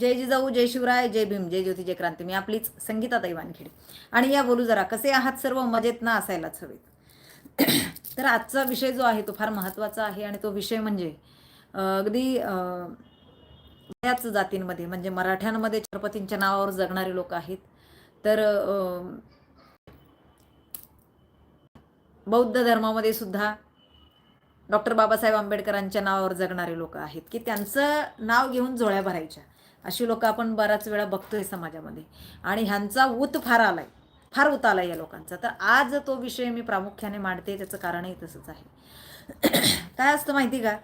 जय जिजाऊ जय शिवराय जय भीम जय ज्योती जय क्रांती. मी आपलीच संगीताताई वानखेडे. आणि या बोलू जरा कसे आहात सर्व? मजेत ना असायलाच हवेत. तर आजचा विषय जो आहे तो फार महत्त्वाचा आहे आणि तो विषय म्हणजे अगदी अं, बऱ्याच जातींमध्ये म्हणजे मराठ्यांमध्ये छत्रपतींच्या नावावर जगणारे लोक आहेत. तर अं, बौद्ध धर्मामध्ये सुद्धा डॉक्टर बाबासाहेब आंबेडकरांच्या नावावर जगणारे लोक आहेत. की त्यांचं नाव घेऊन जोळ्या भरायच्या. अशी लोक आपण बराच वेळा बघतोय समाजामध्ये. आणि ह्यांचा ऊत फार आलाय. फार उत आलाय या लोकांचा. तर आज तो विषय मी प्रामुख्याने मांडते त्याचं कारणही तसंच आहे. काय असतं माहिती का?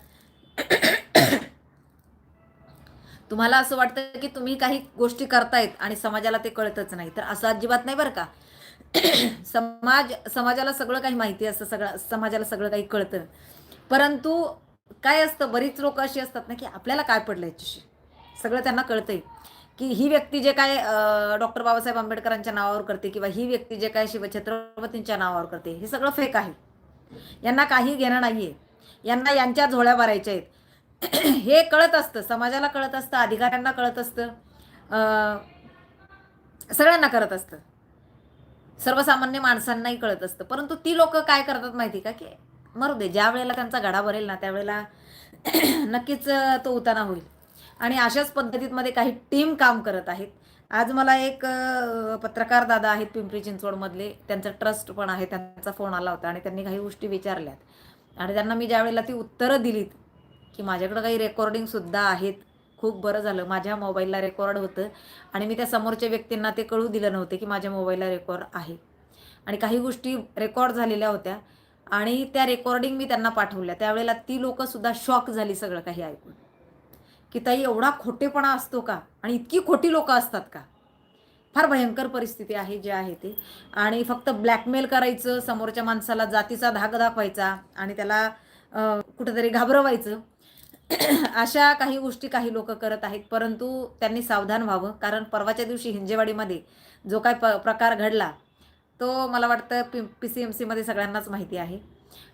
तुम्हाला असं वाटतं की तुम्ही काही गोष्टी करतायत आणि समाजाला ते कळतच नाही. तर असं अजिबात नाही बरं का? समाज समाजाला सगळं काही माहिती असतं सगळं समाजाला सगळं काही कळतं. परंतु काय असतं? बरीच लोक अशी असतात ना की आपल्याला काय पडलं याच्याशी? सगळं त्यांना कळतंय. की ही व्यक्ती जे काय डॉक्टर बाबासाहेब आंबेडकरांच्या नावावर करते किंवा ही व्यक्ती जे काय शिवछत्रपतींच्या नावावर करते हे सगळं फेक आहे. यांना काही घेणं नाही आहे यांना यांच्या झोळ्या भरायच्या आहेत. हे कळत असतं समाजाला कळत असतं अधिकाऱ्यांना कळत असतं सगळ्यांना कळत असतं. सर्वसामान्य माणसांनाही कळत असतं. परंतु ती लोक काय करतात माहिती का? की मरू दे ज्या वेळेला त्यांचा गडा भरेल ना त्यावेळेला नक्कीच तो उताना होईल. आणि अशाच पद्धतीमध्ये काही टीम काम करत आहेत. आज मला एक पत्रकार दादा आहेत पिंपरी चिंचवडमधले. त्यांचं ट्रस्ट पण आहे त्यांचा फोन आला होता आणि त्यांनी काही गोष्टी विचारल्यात. आणि त्यांना मी ज्यावेळेला ती उत्तरं दिलीत की माझ्याकडं काही रेकॉर्डिंगसुद्धा आहेत. खूप बरं झालं. माझ्या मोबाईलला रेकॉर्ड होतं. आणि मी त्या समोरच्या व्यक्तींना ते कळू दिलं नव्हते की माझ्या मोबाईलला रेकॉर्ड आहे. आणि काही गोष्टी रेकॉर्ड झालेल्या होत्या. आणि त्या रेकॉर्डिंग मी त्यांना पाठवल्या. त्यावेळेला ती लोकंसुद्धा शॉक झाली सगळं काही ऐकून. की ताई एवढा खोटेपणा असतो का? आणि इतकी खोटी लोकं असतात का? फार भयंकर परिस्थिती आहे जे आहे ते. आणि फक्त ब्लॅकमेल करायचं समोरच्या माणसाला जातीचा धाक दाखवायचा आणि त्याला कुठंतरी कुठेतरी घाबरवायचं. अशा काही गोष्टी काही लोक करत आहेत. परंतु त्यांनी सावधान व्हावं. कारण परवाच्या दिवशी हिंजेवाडीमध्ये जो काय प प्रकार घडला तो मला वाटतं पी पी सी एम सीमध्ये सगळ्यांनाच माहिती आहे.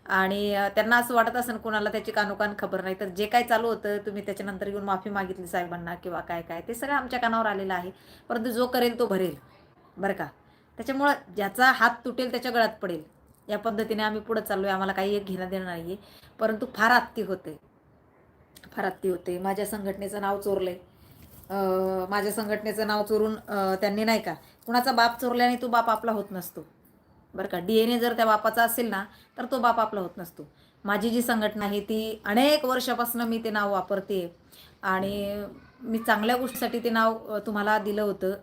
आणि त्यांना असं वाटत असेल कोणाला त्याची कानोकान खबर नाही. तर जे काय चालू होतं तुम्ही त्याच्यानंतर येऊन माफी मागितली साहेबांना किंवा काय काय ते सगळं आमच्या कानावर आलेलं आहे. परंतु जो करेल तो भरेल. बरं का? त्याच्यामुळं ज्याचा हात तुटेल त्याच्या गळ्यात पडेल. या पद्धतीने आम्ही पुढं चाललो आहे आम्हाला काही एक घेणं देणं नाही आहे परंतु फार आत्ती होते. फार आत्ती होते. माझ्या संघटनेचं नाव चोरलं माझ्या संघटनेचं नाव चोरून त्यांनी नाही का कुणाचा बाप चोरल्याने तो बाप आपला होत नसतो. बरं का डी एन ए जर त्या बापाचा असेल ना तर तो बाप आपला होत नसतो. माझी जी संघटना आहे ती अनेक वर्षापासून मी ते नाव वापरते. आणि मी चांगल्या गोष्टीसाठी ते नाव तुम्हाला दिलं होतं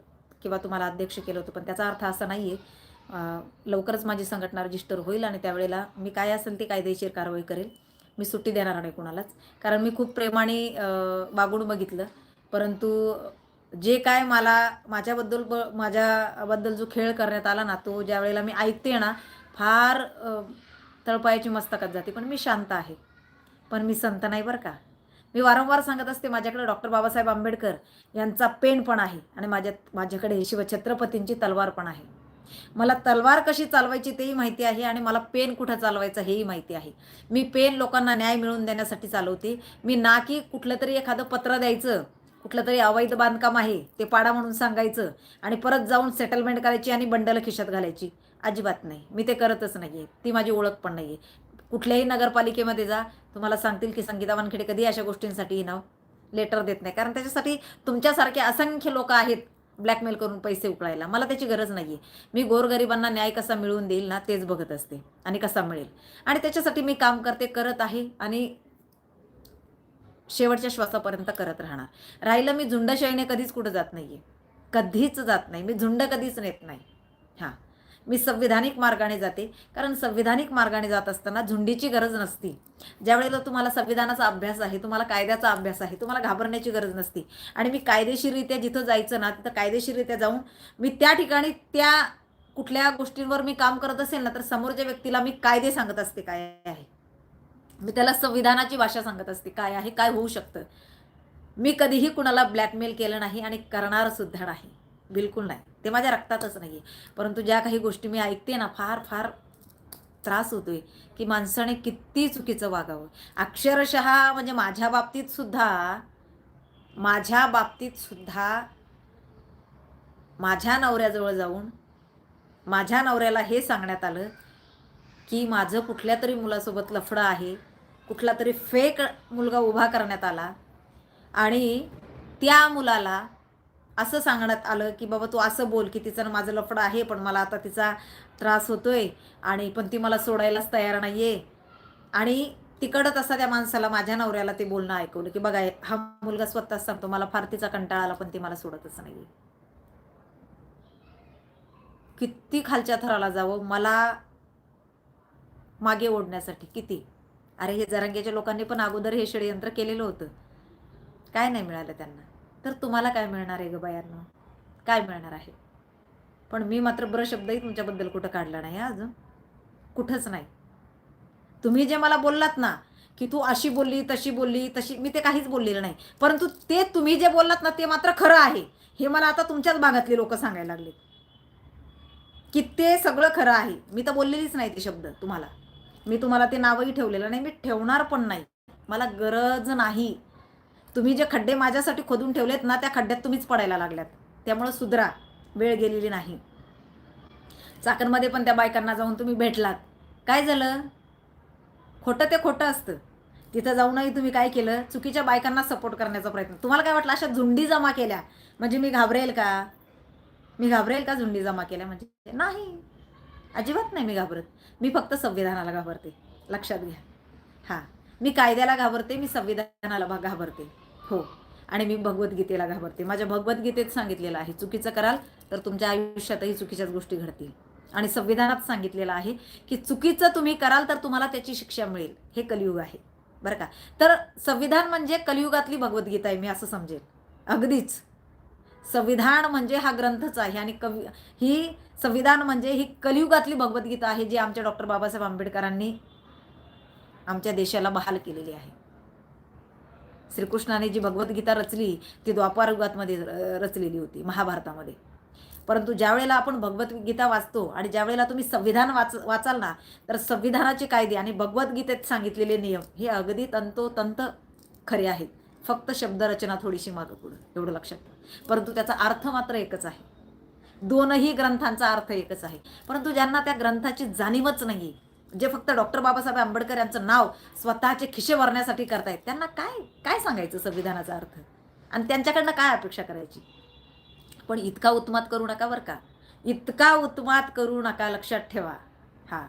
किंवा तुम्हाला अध्यक्ष केलं होतं पण त्याचा अर्थ असा नाही आहे लवकरच माझी संघटना रजिस्टर होईल आणि त्यावेळेला मी काय असेल ते कायदेशीर कारवाई करेल. मी सुट्टी देणार नाही कोणालाच. कारण मी खूप प्रेमाने वागून बघितलं. परंतु जे काय मला माझ्याबद्दल ब माझ्याबद्दल जो खेळ करण्यात आला ना तो ज्या वेळेला मी ऐकते ना फार तळपायाची मस्तकात जाते. पण मी शांत आहे. पण मी संत नाही बरं का. मी वारंवार सांगत असते माझ्याकडे डॉक्टर बाबासाहेब आंबेडकर यांचा पेन पण आहे आणि माझ्या माझ्याकडे शिवछत्रपतींची तलवार पण आहे. मला तलवार कशी चालवायची तेही माहिती आहे आणि मला पेन कुठं चालवायचं हेही माहिती आहे. मी पेन लोकांना न्याय मिळवून देण्यासाठी चालवते. मी ना की कुठलं तरी एखादं पत्र द्यायचं कुठलं तरी अवैध बांधकाम आहे ते पाडा म्हणून सांगायचं आणि परत जाऊन सेटलमेंट करायची आणि बंडल खिशात घालायची. अजिबात नाही. मी ते करतच नाही आहे ती माझी ओळख पण नाही आहे कुठल्याही नगरपालिकेमध्ये जा. तुम्हाला सांगतील की संगीता वानखेडे कधी अशा गोष्टींसाठी नाव लेटर देत नाही. कारण त्याच्यासाठी तुमच्यासारखे असंख्य लोक आहेत ब्लॅकमेल करून पैसे उकळायला. मला त्याची गरज नाही आहे मी गोरगरिबांना न्याय कसा मिळवून देईल ना तेच बघत असते. आणि कसा मिळेल. आणि त्याच्यासाठी मी काम करते करत आहे. आणि शेवटच्या श्वासापर्यंत करत राहणार. राहिलं मी झुंडशाहीने कधीच कुठं जात नाही आहे कधीच जात नाही. मी झुंड कधीच नेत नाही. हां. मी संविधानिक मार्गाने जाते. कारण संविधानिक मार्गाने जात असताना झुंडीची गरज नसती. ज्यावेळेला तुम्हाला संविधानाचा अभ्यास आहे तुम्हाला कायद्याचा अभ्यास आहे तुम्हाला घाबरण्याची गरज नसती. आणि मी कायदेशीररित्या जिथं जायचं ना तिथं कायदेशीररित्या जाऊन मी त्या ठिकाणी त्या कुठल्या गोष्टींवर मी काम करत असेल ना तर समोरच्या व्यक्तीला मी कायदे सांगत असते काय आहे. मी त्याला संविधानाची भाषा सांगत असते काय आहे काय होऊ शकतं. मी कधीही कुणाला ब्लॅकमेल केलं नाही आणि करणार सुद्धा नाही. बिलकुल नाही. ते माझ्या रक्तातच नाही आहे परंतु ज्या काही गोष्टी मी ऐकते ना फार फार त्रास होतोय की माणसाने किती चुकीचं वागावं. अक्षरशः म्हणजे माझ्या बाबतीत सुद्धा माझ्या बाबतीत सुद्धा माझ्या नवऱ्याजवळ जाऊन माझ्या नवऱ्याला हे सांगण्यात आलं की माझं कुठल्या तरी मुलासोबत लफडं आहे कुठला तरी फेक मुलगा उभा करण्यात आला. आणि त्या मुलाला असं सांगण्यात आलं की बाबा तू असं बोल की तिचं माझं लफडं आहे पण मला आता तिचा त्रास होतोय आणि पण ती मला सोडायलाच तयार नाही आहे आणि तिकडं असा त्या माणसाला माझ्या नवऱ्याला ते बोलणं ऐकवलं की बघा हा मुलगा स्वतःच सांगतो मला फार तिचा कंटाळा आला पण ती मला सोडतच नाही किती खालच्या थराला जावं मला मागे ओढण्यासाठी किती? अरे हे जरांगेच्या लोकांनी पण अगोदर हे षडयंत्र केलेलं होतं. काय नाही मिळालं त्यांना. तर तुम्हाला काय मिळणार आहे ग बायांना? काय मिळणार आहे? पण मी मात्र बरं शब्दही तुमच्याबद्दल कुठं काढला नाही अजून. कुठंच नाही. तुम्ही जे मला बोललात ना की तू अशी बोलली तशी बोलली तशी मी ते काहीच बोललेलं नाही. परंतु ते तुम्ही जे बोललात ना ते मात्र खरं आहे. हे मला आता तुमच्याच भागातले लोक सांगायला लागले की ते सगळं खरं आहे. मी तर बोललेलीच नाही ते शब्द तुम्हाला. मी तुम्हाला ते नावही ठेवलेलं नाही मी ठेवणार पण नाही. मला गरज नाही. तुम्ही जे खड्डे माझ्यासाठी खोदून ठेवलेत ना त्या खड्ड्यात तुम्हीच पडायला लागल्यात. त्यामुळं सुधरा वेळ गेलेली नाही. चाकणमध्ये पण त्या बायकांना जाऊन तुम्ही भेटलात. काय झालं? खोटं ते खोटं असतं. तिथं जाऊनही तुम्ही काय केलं? चुकीच्या बायकांना सपोर्ट करण्याचा प्रयत्न. तुम्हाला काय वाटलं अशा झुंडी जमा केल्या? म्हणजे मी घाबरेल का? मी घाबरेल का झुंडी जमा केल्या? म्हणजे नाही. अजिबात नाही मी घाबरत. मी फक्त संविधानाला घाबरते. लक्षात घ्या. हां. मी कायद्याला घाबरते मी संविधानाला भा- घाबरते. हो. आणि मी भगवद्गीतेला घाबरते. माझ्या भगवद्गीतेत सांगितलेलं आहे चुकीचं कराल तर तुमच्या आयुष्यातही चुकीच्याच गोष्टी घडतील. आणि संविधानात सांगितलेलं आहे की चुकीचं तुम्ही कराल तर तुम्हाला त्याची शिक्षा मिळेल. हे कलियुग आहे. बरं का? तर संविधान म्हणजे कलियुगातली भगवद्गीता आहे मी असं समजेल अगदीच. संविधान म्हणजे हा ग्रंथच आहे आणि कवी ही संविधान म्हणजे ही कलियुगातली भगवद्गीता आहे जी आमच्या डॉक्टर बाबासाहेब आंबेडकरांनी आमच्या देशाला बहाल केलेली आहे. श्रीकृष्णाने जी भगवद्गीता रचली ती द्वापारुगातमध्ये र- रचलेली होती महाभारतामध्ये. परंतु ज्यावेळेला आपण भगवद्गीता वाचतो आणि ज्यावेळेला तुम्ही संविधान वाच वाचाल ना तर संविधानाचे कायदे आणि भगवद्गीतेत सांगितलेले नियम हे अगदी तंतोतंत खरे आहेत. फक्त शब्दरचना थोडीशी मागं पुढं एवढं लक्षात परंतु त्याचा अर्थ मात्र एकच आहे. दोनही ग्रंथांचा अर्थ एकच आहे. परंतु ज्यांना त्या ग्रंथाची जाणीवच नाही जे फक्त डॉक्टर बाबासाहेब आंबेडकर यांचं नाव स्वतःचे खिशे भरण्यासाठी करतायत त्यांना काय काय सांगायचं संविधानाचा अर्थ? आणि त्यांच्याकडनं काय अपेक्षा करायची? पण इतका उत्मात करू नका बरं का. इतका उत्मात करू नका लक्षात ठेवा. हा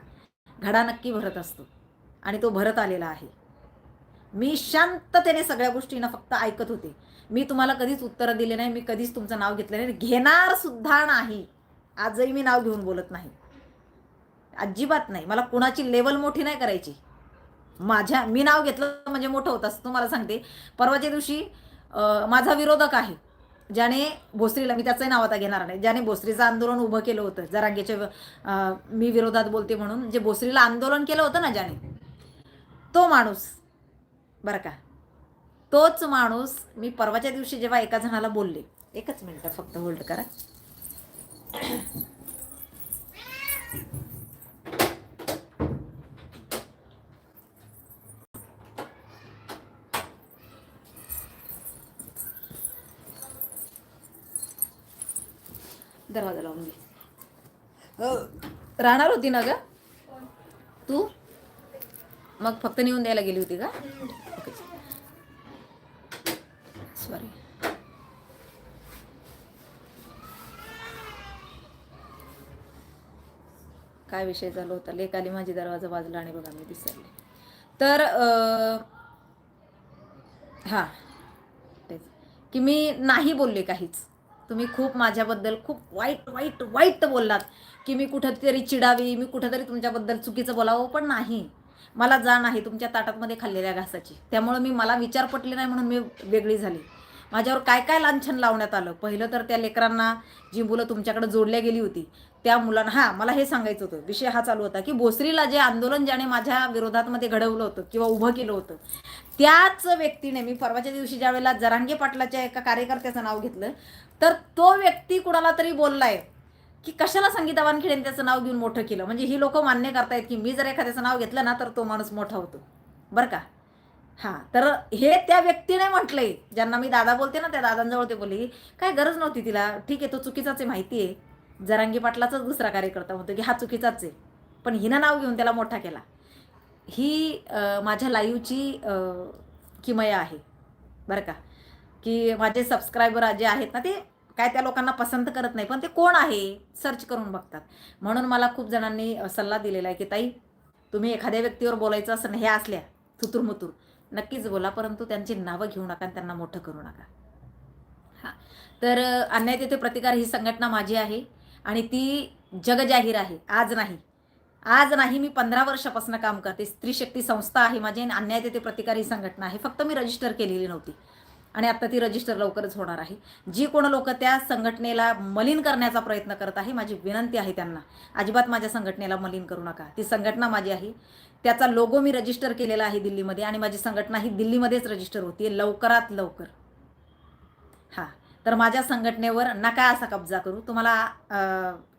घडा नक्की भरत असतो. आणि तो भरत आलेला आहे. मी शांततेने सगळ्या गोष्टींना फक्त ऐकत होते. मी तुम्हाला कधीच उत्तरं दिले नाही मी कधीच तुमचं नाव घेतलं नाही घेणार सुद्धा नाही. आजही मी नाव घेऊन बोलत नाही. अजिबात नाही. मला कुणाची लेवल मोठी नाही करायची. माझ्या मी नाव घेतलं म्हणजे मोठं होतं असं तुम्हाला सांगते. परवाच्या दिवशी माझा विरोधक आहे ज्याने भोसरीला मी त्याचंही नाव आता घेणार नाही ज्याने भोसरीचं आंदोलन उभं केलं होतं जरांगेच्या मी विरोधात बोलते म्हणून जे भोसरीला आंदोलन केलं होतं ना ज्याने तो माणूस बरं का तोच माणूस मी परवाच्या दिवशी जेव्हा एका जणाला बोलले एकच मिनटं फक्त होल्ड करा. दरवाजा लावून घे. राहणार होती ना ग? तू? मग फक्त नेऊन द्यायला गेली होती का? सॉरी काय विषय झाला होता? लेक आली माझी दरवाजा वाजला आणि बघा मी दिसरले तर हां तेच. की मी नाही बोलले काहीच. तुम्ही खूप माझ्याबद्दल खूप वाईट वाईट वाईट बोललात की मी कुठंतरी चिडावी मी कुठंतरी तुमच्याबद्दल चुकीचं बोलावं पण नाही. मला जाण आहे तुमच्या ताटातमध्ये खाल्लेल्या घासाची. त्यामुळं मी मला विचार पटले नाही म्हणून मी वेगळी झाली. माझ्यावर काय काय लांछन लावण्यात आलं? पहिलं तर त्या लेकरांना जी मुलं तुमच्याकडे जोडल्या गेली होती त्या मुलांना हां मला हे सांगायचं होतं. विषय हा चालू होता की भोसरीला जे आंदोलन ज्याने माझ्या विरोधात मध्ये घडवलं होतं किंवा उभं केलं होतं त्याच व्यक्तीने मी परवाच्या दिवशी ज्या वेळेला जरांगे पाटलाच्या एका कार्यकर्त्याचं नाव घेतलं तर तो व्यक्ती कुणाला तरी बोललाय की कशाला संगीता वानखेडेने त्याचं नाव घेऊन मोठं केलं? म्हणजे ही लोक मान्य करतायत की मी जर एखाद्याचं नाव घेतलं ना तर तो माणूस मोठा होतो. बरं का? हा तर हे त्या व्यक्तीने म्हटलंय. ज्यांना मी दादा बोलते ना त्या दादांजवळ ते बोलले काय गरज नव्हती तिला? ठीक आहे तो चुकीचाच आहे माहिती आहे. जरांगी पाटलाचाच दुसरा कार्यकर्ता म्हणतो की हा चुकीचाच आहे. पण हिनं नाव घेऊन त्याला मोठा केला. ही माझ्या लाईव्हची किमया आहे. बरं का? की माझे सबस्क्रायबर जे आहेत ना ते काय त्या लोकांना पसंत करत नाही पण ते कोण आहे? सर्च करून बघतात. म्हणून मला खूप जणांनी सल्ला दिलेला आहे की ताई तुम्ही एखाद्या व्यक्तीवर बोलायचं असं हे असल्या थुतुरमुतूर. नक्कीच बोला परंतु त्यांची नावं घेऊ नका आणि त्यांना मोठं करू नका. हां. तर अन्याय तेथे प्रतिकार ही संघटना माझी आहे आणि ती जगजाहीर आहे. आज नाही. आज नाही मी पंधरा वर्षापासून काम करते. स्त्री शक्ती संस्था आहे माझी आणि अन्याय तेथे प्रतिकार ही संघटना आहे. फक्त मी रजिस्टर केलेली नव्हती. आणि आता ती रजिस्टर लवकरच होणार आहे. जी कोण लोक त्या संघटनेला मलिन करण्याचा प्रयत्न करत आहे माझी विनंती आहे त्यांना अजिबात माझ्या संघटनेला मलिन करू नका. ती संघटना माझी आहे. त्याचा लोगो मी रजिस्टर केलेला आहे दिल्लीमध्ये आणि माझी संघटना ही दिल्लीमध्येच रजिस्टर होती. लवकरात लवकर. हां. तर माझ्या संघटनेवर नका असा कब्जा करू. तुम्हाला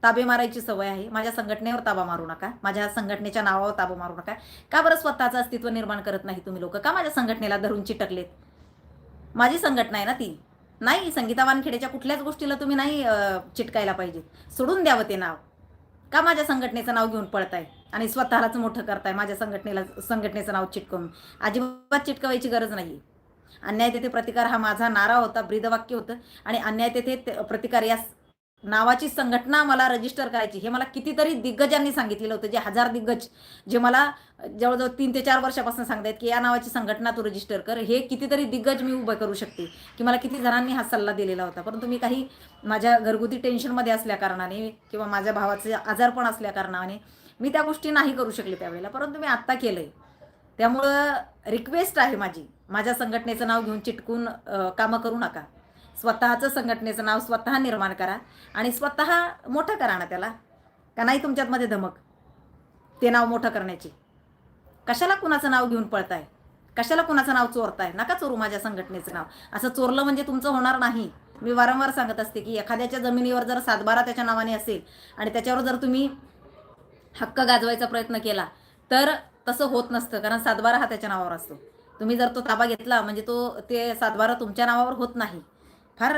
ताबे मारायची सवय आहे. माझ्या संघटनेवर ताबा मारू नका. माझ्या संघटनेच्या नावावर ताबा मारू नका. का बरं स्वतःचं अस्तित्व निर्माण करत नाही तुम्ही लोक? का माझ्या संघटनेला धरून चिटकलेत? माझी संघटना आहे ना ती. नाही संगीता वानखेडेच्या कुठल्याच गोष्टीला तुम्ही नाही चिटकायला पाहिजे सोडून द्यावं ते नाव. का माझ्या संघटनेचं नाव घेऊन पळताय? आणि स्वतःलाच मोठं करताय माझ्या संघटनेला संघटनेचं नाव चिटकवून. अजिबात चिटकवायची गरज नाही अन्याय तेथे प्रतिकार हा माझा नारा होता ब्रीदवाक्य होतं. आणि अन्याय तेथे प्रतिकार या नावाची संघटना मला रजिस्टर करायची. हे मला कितीतरी दिग्गजांनी सांगितलेलं होतं. जे हजार दिग्गज जे मला जवळजवळ तीन ते चार वर्षापासून सांगतायत की या नावाची संघटना तू रजिस्टर कर. हे कितीतरी दिग्गज मी उभं करू शकते की मला किती जणांनी हा सल्ला दिलेला होता. परंतु मी काही माझ्या घरगुती टेन्शनमध्ये असल्या कारणाने किंवा माझ्या भावाचे आजारपण असल्या कारणाने मी त्या गोष्टी नाही करू शकले त्यावेळेला. परंतु मी आत्ता केलं आहे त्यामुळं रिक्वेस्ट आहे माझी. माझ्या संघटनेचं नाव घेऊन चिटकून कामं करू नका. स्वतःचं संघटनेचं नाव स्वतः निर्माण करा आणि स्वतः मोठं करा ना त्याला. का नाही तुमच्यातमध्ये धमक? ते नाव मोठं करण्याची. कशाला कुणाचं नाव घेऊन पळताय? कशाला कुणाचं नाव चोरताय? नका चोरू माझ्या संघटनेचं नाव. असं चोरलं म्हणजे तुमचं होणार नाही. मी वारंवार सांगत असते की एखाद्याच्या जमिनीवर जर सातबारा त्याच्या नावाने असेल आणि त्याच्यावर जर तुम्ही हक्क गाजवायचा प्रयत्न केला तर तसं होत नसतं कारण सातबारा हा त्याच्या नावावर असतो. तुम्ही जर तो ताबा घेतला म्हणजे तो ते सातबारा तुमच्या नावावर होत नाही. फार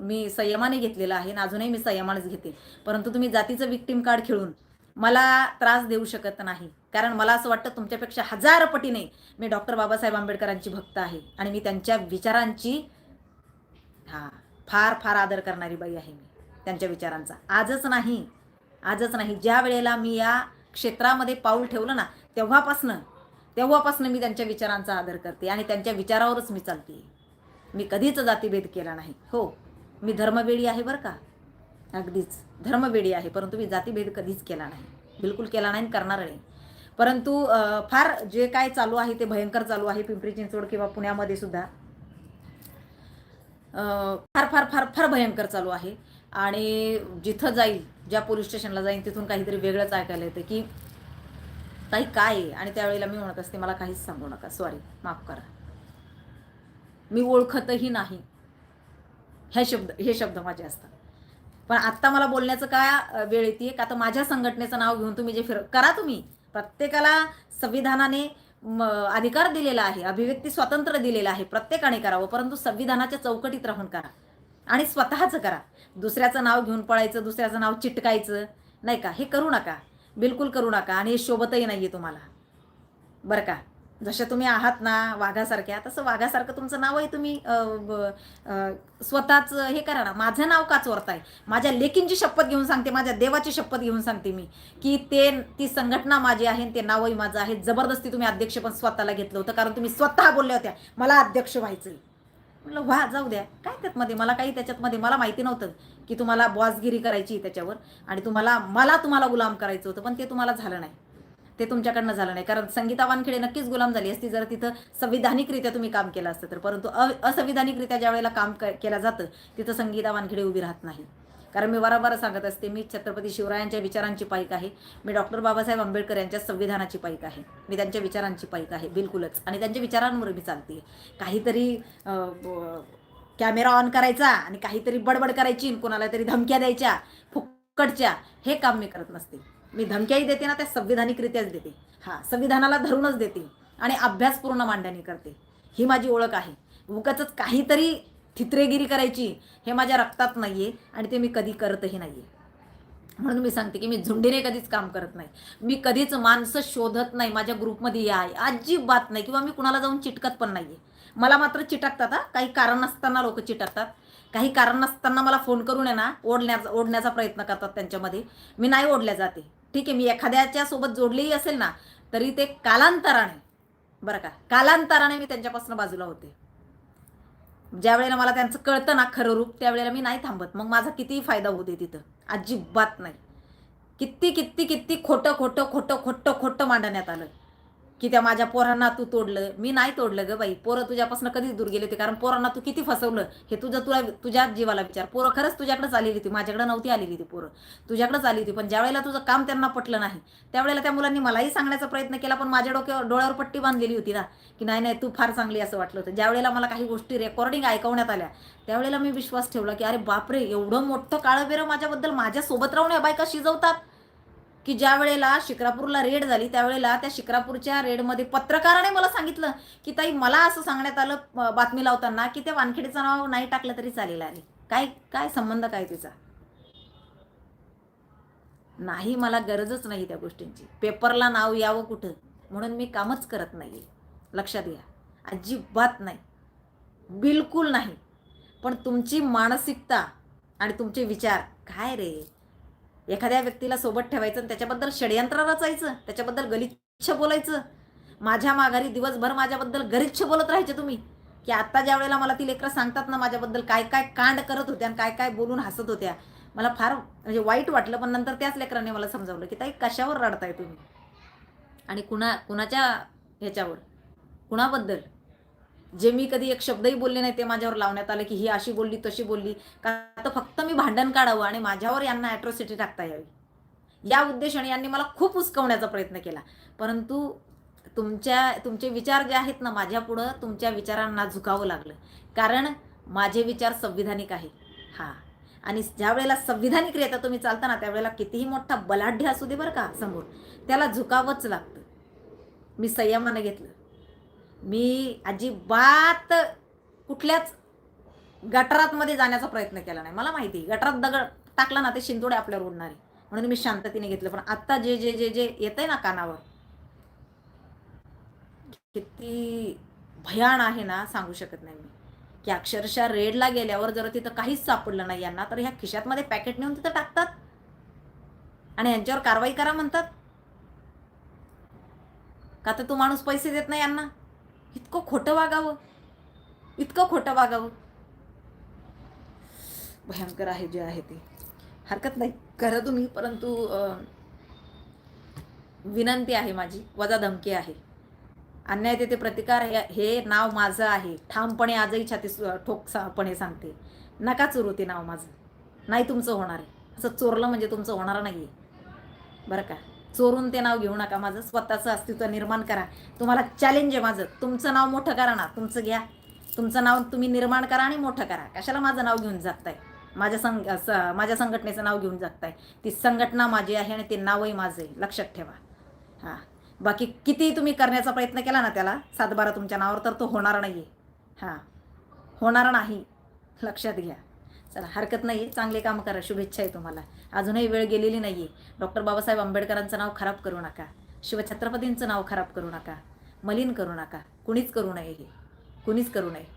मी संयमाने घेतलेला आहे आणि अजूनही मी संयमानेच घेते. परंतु तुम्ही जातीचं विक्टीम कार्ड खेळून मला त्रास देऊ शकत नाही. कारण मला असं वाटतं तुमच्यापेक्षा हजार पटीने मी डॉक्टर बाबासाहेब आंबेडकरांची भक्त आहे आणि मी त्यांच्या विचारांची हा फार फार आदर करणारी बाई आहे मी त्यांच्या विचारांचा. आजच नाही आजच नाही. ज्या वेळेला मी या क्षेत्रामध्ये पाऊल ठेवलं ना तेव्हापासनं तेव्हापासनं मी त्यांच्या विचारांचा आदर करते आणि त्यांच्या विचारावरच मी चालते. मी कधीच जातीभेद केला नाही. हो मी धर्मवेळी आहे बरं का? अगदीच धर्मवेळी आहे परंतु मी जातीभेद कधीच केला नाही. बिलकुल केला नाही आणि करणार नाही. परंतु फार जे काय चालू आहे ते भयंकर चालू आहे पिंपरी चिंचवड किंवा पुण्यामध्ये सुद्धा. फार फार फार फार भयंकर चालू आहे. आणि जिथं जाईल ज्या पोलीस स्टेशनला जाईल तिथून काहीतरी वेगळंच ऐकायला येतं की काही काय आहे? आणि त्यावेळेला मी म्हणत असते मला काहीच सांगू नका. सॉरी माफ करा. मी ओळखतही नाही. हे शब्द हे शब्द माझे असतात. पण आत्ता मला बोलण्याचं काय वेळ येते का तर माझ्या संघटनेचं नाव घेऊन तुम्ही जे फिर करा तुम्ही. प्रत्येकाला संविधानाने अधिकार दिलेला आहे अभिव्यक्ती स्वातंत्र्य दिलेलं आहे प्रत्येकाने करावं परंतु संविधानाच्या चौकटीत राहून करा. आणि स्वतःचं करा. दुसऱ्याचं नाव घेऊन पळायचं दुसऱ्याचं नाव चिटकायचं नाही का? हे करू नका. बिलकुल करू नका. आणि हे शोभतही नाही आहे तुम्हाला. बरं का? जसे तुम्ही आहात ना वाघासारख्या तसं वाघासारखं तुमचं नावही तुम्ही स्वतःच हे करा ना. माझं नाव का चोरताय माझ्या लेकींची शपथ घेऊन सांगते माझ्या देवाची शपथ घेऊन सांगते मी की ते ती संघटना माझी आहे ते नावही माझं आहे. जबरदस्ती तुम्ही अध्यक्ष पण स्वतःला घेतलं होतं कारण तुम्ही स्वतः बोलल्या होत्या मला अध्यक्ष व्हायचं म्हटलं व्हा जाऊ द्या. काय त्यातमध्ये? मला काही त्याच्यातमध्ये मला माहिती नव्हतं की तुम्हाला बॉसगिरी करायची त्याच्यावर आणि तुम्हाला मला तुम्हाला गुलाम करायचं होतं पण ते तुम्हाला झालं नाही. ते तुमच्याकडनं झालं नाही. कारण संगीता वानखेडे नक्कीच गुलाम झाली असती. जर तिथं संविधानिकरित्या तुम्ही काम केलं असतं तर परंतु अ असंविधानिकरित्या ज्या वेळेला काम क- केलं जातं तिथं संगीता वानखेडे उभी राहत नाही. कारण मी वारंवार सांगत असते मी छत्रपती शिवरायांच्या विचारांची पाईक आहे. मी डॉक्टर बाबासाहेब आंबेडकर यांच्या संविधानाची पाईक आहे. मी त्यांच्या विचारांची पाईक आहे बिलकुलच. आणि त्यांच्या विचारांवर मी चालते. काहीतरी कॅमेरा ऑन करायचा आणि काहीतरी बडबड करायची कोणाला तरी धमक्या द्यायच्या फुकटच्या हे काम मी करत नसते. मी धमक्याही देते ना त्या संविधानिकरित्याच देते. हां संविधानाला धरूनच देते आणि अभ्यासपूर्ण मांडणी करते. ही माझी ओळख आहे. उगाच काहीतरी थित्रेगिरी करायची हे माझ्या रक्तात नाही आहे आणि ते मी कधी करतही नाही आहे म्हणून मी सांगते की मी झुंडीने कधीच काम करत नाही. मी कधीच माणसं शोधत नाही माझ्या ग्रुपमध्ये या आहे अजिबात नाही किंवा मी कुणाला जाऊन चिटकत पण नाही आहे मला मात्र चिटकतात हा. काही कारण नसताना लोक चिटकतात. काही कारण नसताना मला फोन करून आहे ना ओढण्याचा ओढण्याचा प्रयत्न करतात त्यांच्यामध्ये. मी नाही ओढल्या जाते. ठीक आहे मी एखाद्याच्या सोबत जोडलेही असेल ना तरी ते कालांतराने बरं का कालांतराने मी त्यांच्यापासून बाजूला होते. ज्या वेळेला मला त्यांचं कळतं ना खरं रूप त्यावेळेला मी नाही थांबत. मग माझा कितीही फायदा होऊ दे तिथं. अजिबात नाही. किती किती किती खोटं खोटं खोटं खोटं खोटं मांडण्यात आलं. की त्या माझ्या पोरांना तू तोडलं. मी नाही तोडलं ग बाई. पोरं तुझ्यापासून कधीच दूर गेले होते. कारण पोरांना तू किती फसवलं. हे तुझं तुला तुझ्या जीवाला विचार. पोरं खरंच तुझ्याकडेच आलेली होती. माझ्याकडे नव्हती आलेली ती पोरं. तुझ्याकडेच आली होती. पण ज्यावेळेला तुझं काम त्यांना पटलं नाही त्यावेळेला त्या मुलांनी मलाही सांगण्याचा प्रयत्न केला पण माझ्या डोक्यावर डोळ्यावर पट्टी बांधलेली होती ना की नाही नाही तू फार चांगली असं वाटलं होतं. ज्यावेळेला मला काही गोष्टी रेकॉर्डिंग ऐकवण्यात आल्या त्यावेळेला मी विश्वास ठेवला की अरे बापरे एवढं मोठं काळं बेरं माझ्याबद्दल माझ्यासोबत राहून या बायका शिजवतात. की ज्या वेळेला शिक्रापूरला रेड झाली त्यावेळेला त्या शिक्रापूरच्या रेडमध्ये पत्रकाराने मला सांगितलं की ताई मला असं सांगण्यात आलं बातमी लावताना की त्या वानखेडेचं नाव नाही टाकलं तरी चालेल अरे काय काय संबंध काय तिचा? नाही मला गरजच नाही त्या गोष्टींची. पेपरला नाव यावं कुठं? म्हणून मी कामच करत नाही लक्षात घ्या. अजिबात नाही. बिलकुल नाही. पण तुमची मानसिकता आणि तुमचे विचार काय रे? एखाद्या व्यक्तीला सोबत ठेवायचं आणि त्याच्याबद्दल षडयंत्र रचायचं त्याच्याबद्दल गलिच्छ बोलायचं. माझ्या माघारी दिवसभर माझ्याबद्दल गरिच्छ बोलत राहायचे तुम्ही. की आत्ता ज्या वेळेला मला ती लेकरं सांगतात ना माझ्याबद्दल काय काय कांड करत होत्या आणि काय काय बोलून हसत होत्या मला फार म्हणजे वाईट वाटलं. पण नंतर त्याच लेकराने मला समजावलं की ताई कशावर रडताय तुम्ही? आणि कुणा कुणाच्या ह्याच्यावर? कुणाबद्दल? जे मी कधी एक शब्दही बोलले नाही ते माझ्यावर लावण्यात आलं की ही अशी बोलली तशी बोलली. का तर फक्त मी भांडण काढावं आणि माझ्यावर यांना ॲट्रॉसिटी टाकता यावी. या उद्देशाने यांनी मला खूप उचकवण्याचा प्रयत्न केला. परंतु तुमच्या तुमचे विचार जे आहेत ना माझ्यापुढं तुमच्या विचारांना झुकावं लागलं. कारण माझे विचार संविधानिक आहे हां. आणि ज्या वेळेला संविधानिकरित्या तुम्ही चालता ना त्यावेळेला कितीही मोठा बलाढ्य असू दे बरं का समोर. त्याला झुकावंच लागतं. मी संयमानं घेतलं. मी अजिबात कुठल्याच गटारातमध्ये जाण्याचा प्रयत्न केला नाही. मला माहिती आहे, गटारात दगड टाकला ना ते शिंतोडे आपल्यावर उडणारे म्हणून मी शांततेने घेतलं. पण आत्ता जे जे जे जे येतंय ना कानावर किती भयान आहे ना सांगू शकत नाही मी. की अक्षरशः रेडला गेल्यावर जर तिथं काहीच सापडलं नाही यांना तर ह्या खिशातमध्ये पॅकेट नेऊन तिथं टाकतात. आणि यांच्यावर कारवाई करा म्हणतात. का तर तो माणूस पैसे देत नाही यांना? इतकं खोटं वागावं. इतकं खोटं वागावं. भयंकर आहे जे आहे ते. हरकत नाही. करा तुम्ही परंतु विनंती आहे माझी. वजा धमकी आहे. अन्याय तेथे प्रतिकार हे हे नाव माझं आहे. ठामपणे आजही छाती सु- ठोकपणे सांगते. नका चोरू ते नाव माझं. नाही तुमचं होणार आहे. असं चोरलं म्हणजे तुमचं होणार नाही आहे बरं का? चोरून ते नाव घेऊ नका. माझं स्वतःचं अस्तित्व निर्माण करा. तुम्हाला चॅलेंज आहे माझं. तुमचं नाव मोठं करा ना. तुमचं घ्या. तुमचं नाव तुम्ही निर्माण करा आणि मोठं करा. कशाला माझं नाव घेऊन जागताय? माझ्या संग माझ्या संघटनेचं नाव घेऊन जागताय. ती संघटना माझी आहे आणि ते नावही माझं आहे. लक्षात ठेवा. हां. बाकी किती तुम्ही करण्याचा प्रयत्न केला ना त्याला सातबारा तुमच्या नावावर तर तो होणार नाही आहे हां. होणार नाही. लक्षात घ्या. चला हरकत नाही आहे चांगले काम करा. शुभेच्छा आहे तुम्हाला. अजूनही वेळ गेलेली नाही आहे डॉक्टर बाबासाहेब आंबेडकरांचं नाव खराब करू नका. शिवछत्रपतींचं नाव खराब करू नका. मलिन करू नका. कुणीच करू नये हे. कुणीच करू नये.